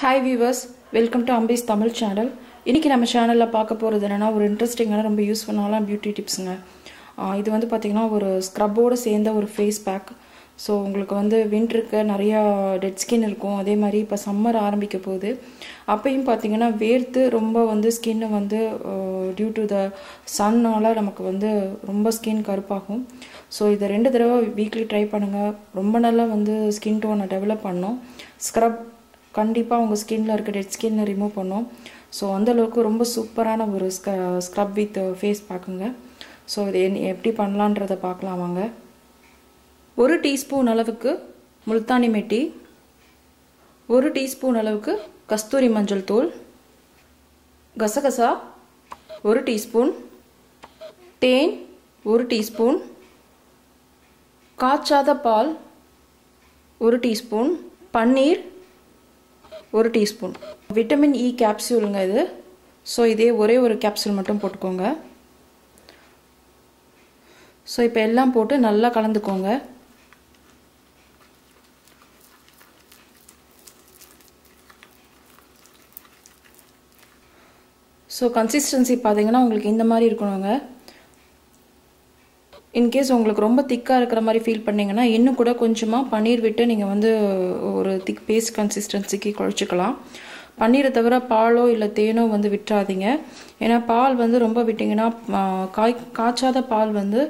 Hi viewers welcome to Ambis Tamil channel இன்றைக்கி நம்ம சேனலில் பார்க்க போகிறது என்னென்னா ஒரு இன்ட்ரெஸ்டிங்கான ரொம்ப யூஸ்ஃபுல்லான பியூட்டி டிப்ஸுங்க இது வந்து பார்த்திங்கன்னா ஒரு ஸ்க்ரப்போடு சேர்ந்த ஒரு ஃபேஸ் பேக் ஸோ உங்களுக்கு வந்து வின்டருக்கு நிறையா டெட் ஸ்கின் இருக்கும். அதே மாதிரி இப்போ சம்மர் ஆரம்பிக்க போகுது. அப்பையும் பார்த்தீங்கன்னா வேர்த்து ரொம்ப வந்து ஸ்கின்னு வந்து டியூ டு த சன்னால் நமக்கு வந்து ரொம்ப ஸ்கின் கருப்பாகும். ஸோ இதை ரெண்டு தடவை வீக்லி ட்ரை பண்ணுங்கள் ரொம்ப நல்லா வந்து ஸ்கின் டோனை டெவலப் பண்ணோம். ஸ்க்ரப் கண்டிப்பாக உங்கள் ஸ்கின்ல இருக்க டெட் ஸ்கின்னை ரிமூவ் பண்ணும். ஸோ அந்தளவுக்கு ரொம்ப சூப்பரான ஒரு ஸ்க ஸ்க்ரப் வித் ஃபேஸ் பார்க்குங்க ஸோ இது என் எப்படி பண்ணலான்றதை பார்க்கலாம் வாங்க. ஒரு டீஸ்பூன் அளவுக்கு முல்தானி மெட்டி. ஒரு டீஸ்பூன் அளவுக்கு கஸ்தூரி மஞ்சள் தூள். கசகசா ஒரு டீஸ்பூன். தேன் ஒரு டீஸ்பூன். காய்ச்சாத பால் ஒரு டீஸ்பூன். பன்னீர் ஒரு டீஸ்பூன். விட்டமின் e இ கேப்சூலுங்க இது. ஸோ இதே ஒரே ஒரு கேப்சூல் மட்டும் போட்டுக்கோங்க. ஸோ இப்போ எல்லாம் போட்டு நல்லா கலந்துக்கோங்க. ஸோ கன்சிஸ்டன்சி பார்த்தீங்கன்னா உங்களுக்கு இந்த மாதிரி இருக்கணுங்க. இன்கேஸ் உங்களுக்கு ரொம்ப திக்காக இருக்கிற மாதிரி ஃபீல் பண்ணிங்கன்னா இன்னும் கூட கொஞ்சமாக பன்னீர் விட்டு நீங்கள் வந்து ஒரு திக் பேஸ்ட் கன்சிஸ்டன்சிக்கு குழச்சிக்கலாம் பன்னீரை தவிர பாலோ இல்லை தேனோ வந்து விட்டுறாதீங்க. ஏன்னா பால் வந்து ரொம்ப விட்டிங்கன்னா காய் காய்ச்சாத பால் வந்து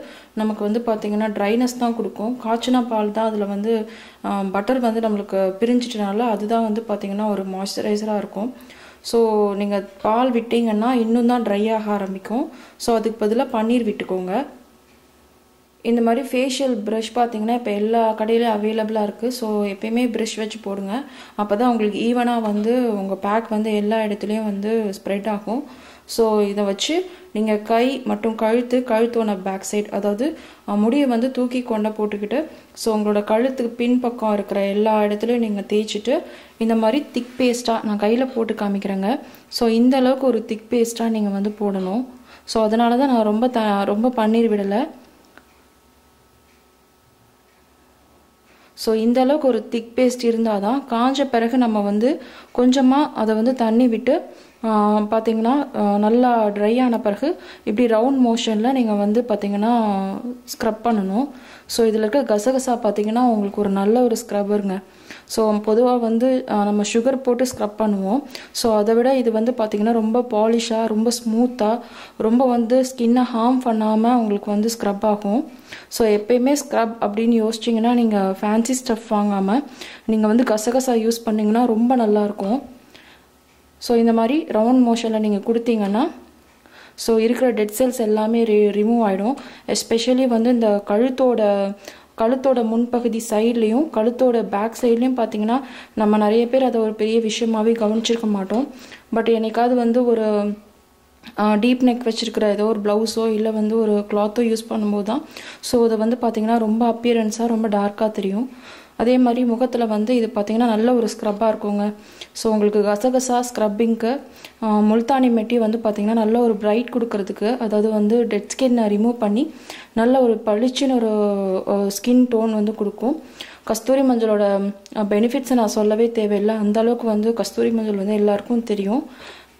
நமக்கு வந்து பார்த்திங்கன்னா ட்ரைனஸ் தான் கொடுக்கும். காய்ச்சின பால் தான் அதில் வந்து பட்டர் வந்து நம்மளுக்கு பிரிஞ்சிட்டனால அதுதான் வந்து பார்த்திங்கன்னா ஒரு மாய்ஸ்சரைசராக இருக்கும். ஸோ நீங்கள் பால் விட்டிங்கன்னா இன்னும் தான் ட்ரை ஆக ஆரம்பிக்கும். ஸோ அதுக்கு பதிலாக பன்னீர் விட்டுக்கோங்க. இந்த மாதிரி ஃபேஷியல் ப்ரஷ் பார்த்தீங்கன்னா இப்போ எல்லா கடையிலும் அவைலபிளாக இருக்குது ஸோ எப்பயுமே ப்ரஷ் வச்சு போடுங்க. அப்போ தான் உங்களுக்கு ஈவனாக வந்து உங்கள் பேக் வந்து எல்லா இடத்துலையும் வந்து ஸ்ப்ரெட் ஆகும். ஸோ இதை வச்சு நீங்கள் கை மற்றும் கழுத்து கழுத்தோட பேக் சைட் அதாவது முடியை வந்து தூக்கி கொண்ட போட்டுக்கிட்டு ஸோ உங்களோட கழுத்துக்கு பின்பக்கம் இருக்கிற எல்லா இடத்துலையும் நீங்கள் தேய்ச்சிட்டு இந்த மாதிரி திக் பேஸ்ட்டாக நான் கையில் போட்டு காமிக்கிறேங்க. ஸோ இந்த அளவுக்கு ஒரு திக் பேஸ்ட்டாக நீங்கள் வந்து போடணும். ஸோ அதனால தான் நான் ரொம்ப த ரொம்ப பன்னீர் விடலை. ஸோ இந்த அளவுக்கு ஒரு திக் பேஸ்ட் இருந்தால் தான் காஞ்ச பிறகு நம்ம வந்து கொஞ்சமாக அதை வந்து தண்ணி விட்டு பார்த்தீங்கன்னா நல்லா ட்ரை ஆன பிறகு இப்படி ரவுண்ட் மோஷனில் நீங்கள் வந்து பார்த்தீங்கன்னா ஸ்க்ரப் பண்ணணும். ஸோ இதில் இருக்க கசகசா பார்த்தீங்கன்னா உங்களுக்கு ஒரு நல்ல ஒரு ஸ்க்ரப்பருங்க ஸோ பொதுவாக வந்து நம்ம சுகர் போட்டு ஸ்க்ரப் பண்ணுவோம். ஸோ அதை விட இது வந்து பார்த்திங்கன்னா ரொம்ப பாலிஷாக ரொம்ப ஸ்மூத்தாக ரொம்ப வந்து ஸ்கின்னை ஹார்ம் பண்ணாமல் உங்களுக்கு வந்து ஸ்க்ரப் ஆகும். ஸோ எப்பயுமே ஸ்க்ரப் அப்படின்னு யோசிச்சிங்கன்னா நீங்கள் ஃபேன்சி ஸ்டஃப் வாங்காமல் நீங்கள் வந்து கசகசா யூஸ் பண்ணிங்கன்னா ரொம்ப நல்லாயிருக்கும் ஸோ இந்த மாதிரி ரவுண்ட் மோஷனில் நீங்கள் கொடுத்தீங்கன்னா ஸோ இருக்கிற டெட் செல்ஸ் எல்லாமே ரி ரிமூவ் ஆகிடும் எஸ்பெஷலி வந்து இந்த கழுத்தோட கழுத்தோட முன்பகுதி சைட்லேயும் கழுத்தோட பேக் சைட்லேயும் பார்த்தீங்கன்னா நம்ம நிறைய பேர் அதை ஒரு பெரிய விஷயமாகவே கவனிச்சிருக்க மாட்டோம். பட் என்னைக்காவது வந்து ஒரு டீப் நெக் வச்சுருக்கிற ஏதோ ஒரு ப்ளவுஸோ இல்லை வந்து ஒரு கிளாத்தோ யூஸ் பண்ணும்போது தான் ஸோ அதை வந்து பார்த்திங்கன்னா ரொம்ப அப்பியரன்ஸாக ரொம்ப டார்க்காக தெரியும். அதே மாதிரி முகத்தில் வந்து இது பார்த்திங்கன்னா நல்ல ஒரு ஸ்க்ரப்பாக இருக்குங்க. ஸோ உங்களுக்கு கசகசா ஸ்க்ரப்பிங்க்கு முல்தானி மெட்டி வந்து பார்த்திங்கன்னா நல்ல ஒரு பிரைட் கொடுக்கறதுக்கு அதாவது வந்து டெட் ஸ்கின்னை ரிமூவ் பண்ணி நல்ல ஒரு பளிச்சுன்னு ஒரு ஸ்கின் டோன் வந்து கொடுக்கும். கஸ்தூரி மஞ்சளோட பெனிஃபிட்ஸை நான் சொல்லவே தேவையில்லை. அந்தளவுக்கு வந்து கஸ்தூரி மஞ்சள் வந்து எல்லாருக்கும் தெரியும்.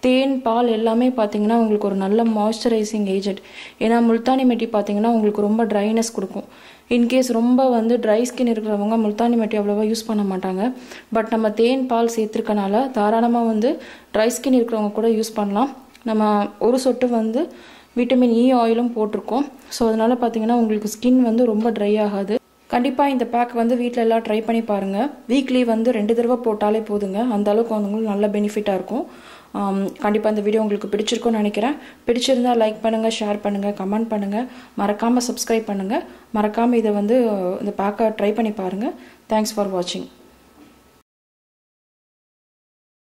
தேன் பால் எல்லாமே பார்த்தீங்கன்னா உங்களுக்கு ஒரு நல்ல மாய்ஸ்சரைசிங் ஏஜென்ட் ஏன்னா முல்தானி மெட்டி பார்த்தீங்கன்னா உங்களுக்கு ரொம்ப ட்ரைனஸ் கொடுக்கும். இன்கேஸ் ரொம்ப வந்து ட்ரை ஸ்கின் இருக்கிறவங்க முல்தானி மெட்டி அவ்வளோவா யூஸ் பண்ண மாட்டாங்க. பட் நம்ம தேன் பால் சேர்த்துருக்கனால தாராளமாக வந்து ட்ரை ஸ்கின் இருக்கிறவங்க கூட யூஸ் பண்ணலாம். நம்ம ஒரு சொட்டு வந்து விட்டமின் இ ஆயிலும் போட்டிருக்கோம். ஸோ அதனால் பார்த்தீங்கன்னா உங்களுக்கு ஸ்கின் வந்து ரொம்ப ட்ரை ஆகாது. கண்டிப்பாக இந்த பேக் வந்து வீட்டில் எல்லாம் ட்ரை பண்ணி பாருங்கள் வீக்லி வந்து ரெண்டு தடவை போட்டாலே போதுங்க. அந்த அளவுக்கு வந்து உங்களுக்கு நல்ல பெனிஃபிட்டாக இருக்கும். கண்டிப்பாக இந்த வீடியோ உங்களுக்கு பிடிச்சிருக்கும்னு நினைக்கிறேன். பிடிச்சிருந்தா லைக் பண்ணுங்கள் ஷேர் பண்ணுங்கள் கமெண்ட் பண்ணுங்கள் மறக்காமல் சப்ஸ்கிரைப் பண்ணுங்கள் மறக்காமல் இதை வந்து இந்த பேக்கை ட்ரை பண்ணி பாருங்கள் தேங்க்ஸ் ஃபார் வாட்சிங்